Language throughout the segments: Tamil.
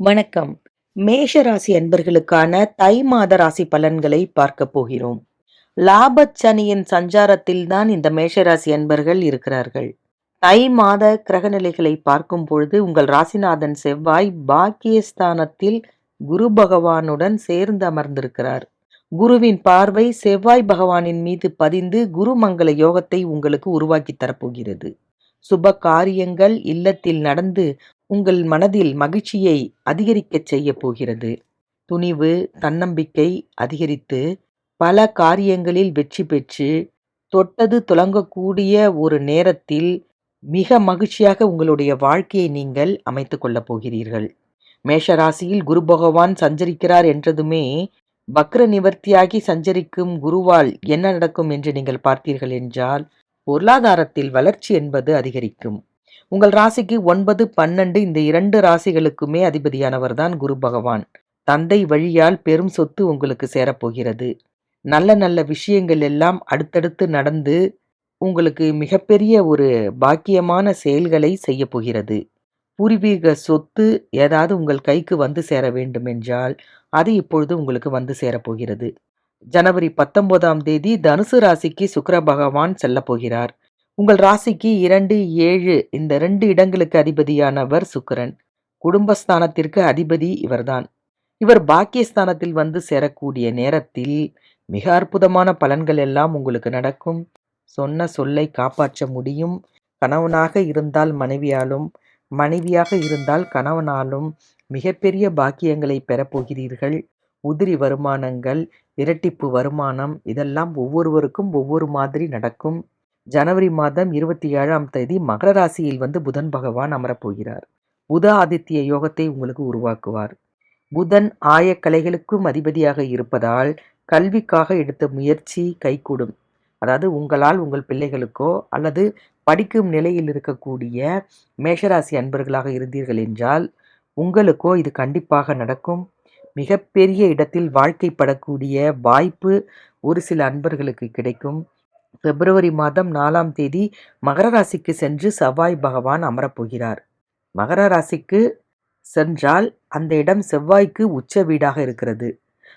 வணக்கம். மேஷ ராசி அன்பர்களுக்கான தை மாத ராசி பலன்களை பார்க்க போகிறோம். லாபச்சனியின் சஞ்சாரத்தில் தான் இந்த மேஷராசி அன்பர்கள் இருக்கிறார்கள். தை மாத கிரகநிலைகளை பார்க்கும் பொழுது உங்கள் ராசிநாதன் செவ்வாய் பாக்கியஸ்தானத்தில் குரு பகவானுடன் சேர்ந்து அமர்ந்திருக்கிறார். குருவின் பார்வை செவ்வாய் பகவானின் மீது பதிந்து குருமங்கள யோகத்தை உங்களுக்கு உருவாக்கி தரப்போகிறது. சுப காரியங்கள் இல்லத்தில் நடந்து உங்கள் மனதில் மகிழ்ச்சியை அதிகரிக்கச் செய்யப் போகிறது. துணிவு தன்னம்பிக்கை அதிகரித்து பல காரியங்களில் வெற்றி பெற்று தொட்டது துலங்கக்கூடிய ஒரு நேரத்தில் மிக மகிழ்ச்சியாக உங்களுடைய வாழ்க்கையை நீங்கள் அமைத்து கொள்ளப் போகிறீர்கள். மேஷராசியில் குரு பகவான் சஞ்சரிக்கிறார் என்றதுமே வக்ர நிவர்த்தியாகி சஞ்சரிக்கும் குருவால் என்ன நடக்கும் என்று நீங்கள் பார்த்தீர்கள் என்றால் பொருளாதாரத்தில் வளர்ச்சி என்பது அதிகரிக்கும். உங்கள் ராசிக்கு ஒன்பது பன்னெண்டு இந்த இரண்டு ராசிகளுக்குமே அதிபதியானவர் தான் குரு பகவான். தந்தை வழியால் பெரும் சொத்து உங்களுக்கு சேரப்போகிறது. நல்ல நல்ல விஷயங்கள் எல்லாம் அடுத்தடுத்து நடந்து உங்களுக்கு மிகப்பெரிய ஒரு பாக்கியமான செயல்களை செய்ய போகிறது. பூர்வீக சொத்து ஏதாவது உங்கள் கைக்கு வந்து சேர வேண்டும் என்றால் அது இப்பொழுது உங்களுக்கு வந்து சேரப்போகிறது ஜனவரி பத்தொன்பதாம் தேதி தனுசு ராசிக்கு சுக்கர பகவான் செல்ல போகிறார். உங்கள் ராசிக்கு இரண்டு ஏழு இந்த ரெண்டு இடங்களுக்கு அதிபதியானவர் சுக்கரன். குடும்பஸ்தானத்திற்கு அதிபதி இவர்தான். இவர் பாக்கியஸ்தானத்தில் வந்து சேரக்கூடிய நேரத்தில் மிக அற்புதமான பலன்கள் எல்லாம் உங்களுக்கு நடக்கும். சொன்ன சொல்லை காப்பாற்ற முடியும். கணவனாக இருந்தால் மனைவியாலும் மனைவியாக இருந்தால் கணவனாலும் மிகப்பெரிய பாக்கியங்களை பெறப்போகிறீர்கள் உதிரி வருமானங்கள் இரட்டிப்பு வருமானம் இதெல்லாம் ஒவ்வொருவருக்கும் ஒவ்வொரு மாதிரி நடக்கும். ஜனவரி மாதம் இருபத்தி ஏழாம் தேதி மகர ராசியில் வந்து புதன் பகவான் அமரப்போகிறார். புத ஆதித்ய யோகத்தை உங்களுக்கு உருவாக்குவார். புதன் ஆயக்கலைகளுக்கும் அதிபதியாக இருப்பதால் கல்விக்காக எடுத்த முயற்சி கைகூடும். அதாவது உங்களால் உங்கள் பிள்ளைகளுக்கோ அல்லது படிக்கும் நிலையில் இருக்கக்கூடிய மேஷராசி அன்பர்களாக இருந்தீர்கள் என்றால் உங்களுக்கோ இது கண்டிப்பாக நடக்கும். மிகப்பெரிய இடத்தில் வாழ்க்கைப்படக்கூடிய வாய்ப்பு ஒரு சில அன்பர்களுக்கு கிடைக்கும். பிப்ரவரி மாதம் நாலாம் தேதி மகர ராசிக்கு சென்று செவ்வாய் பகவான் அமரப்போகிறார். மகர ராசிக்கு சென்றால் அந்த இடம் செவ்வாய்க்கு உச்ச வீடாக இருக்கிறது.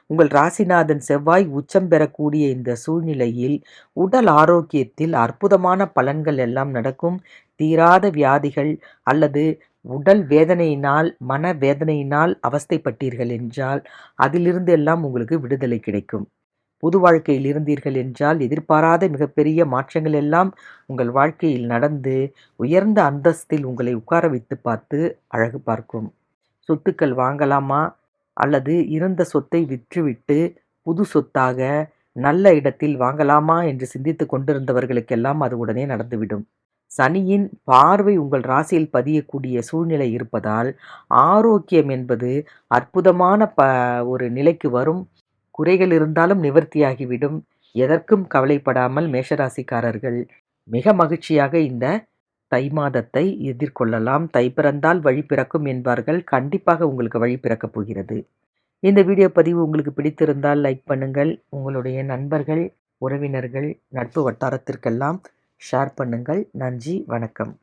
உங்கள் ராசிநாதன் செவ்வாய் உச்சம் பெறக்கூடிய இந்த சூழ்நிலையில் உடல் ஆரோக்கியத்தில் அற்புதமான பலன்கள் எல்லாம் நடக்கும். தீராத வியாதிகள் அல்லது உடல் வேதனையினால் மன வேதனையினால் அவஸ்தைப்பட்டீர்கள் என்றால் அதிலிருந்து எல்லாம் உங்களுக்கு விடுதலை கிடைக்கும். புது வாழ்க்கையில் இருந்தீர்கள் என்றால் எதிர்பாராத மிகப்பெரிய மாற்றங்கள் எல்லாம் உங்கள் வாழ்க்கையில் நடந்து உயர்ந்த அந்தஸ்தில் உங்களை உட்கார வைத்து பார்த்து அழகு பார்க்கும். சொத்துக்கள் வாங்கலாமா? அல்லது இருந்த சொத்தை விற்றுவிட்டு புது சொத்தாக நல்ல இடத்தில் வாங்கலாமா என்று சிந்தித்து கொண்டிருந்தவர்களுக்கெல்லாம் அது உடனே நடந்துவிடும். சனியின் பார்வை உங்கள் ராசியில் பதியக்கூடிய சூழ்நிலை இருப்பதால் ஆரோக்கியம் என்பது அற்புதமான ப ஒரு நிலைக்கு வரும். குறைகள் இருந்தாலும் நிவர்த்தியாகிவிடும். எதற்கும் கவலைப்படாமல் மேஷராசிக்காரர்கள் மிக மகிழ்ச்சியாக இந்த தை மாதத்தை எதிர்கொள்ளலாம். தை பிறந்தால் வழி பிறக்கும் என்பார்கள். கண்டிப்பாக உங்களுக்கு வழி பிறக்கப் போகிறது. இந்த வீடியோ பதிவு உங்களுக்கு பிடித்திருந்தால் லைக் பண்ணுங்கள். உங்களுடைய நண்பர்கள் உறவினர்கள் நட்பு வட்டாரத்திற்கெல்லாம் ஷேர் பண்ணுங்கள். நன்றி வணக்கம்.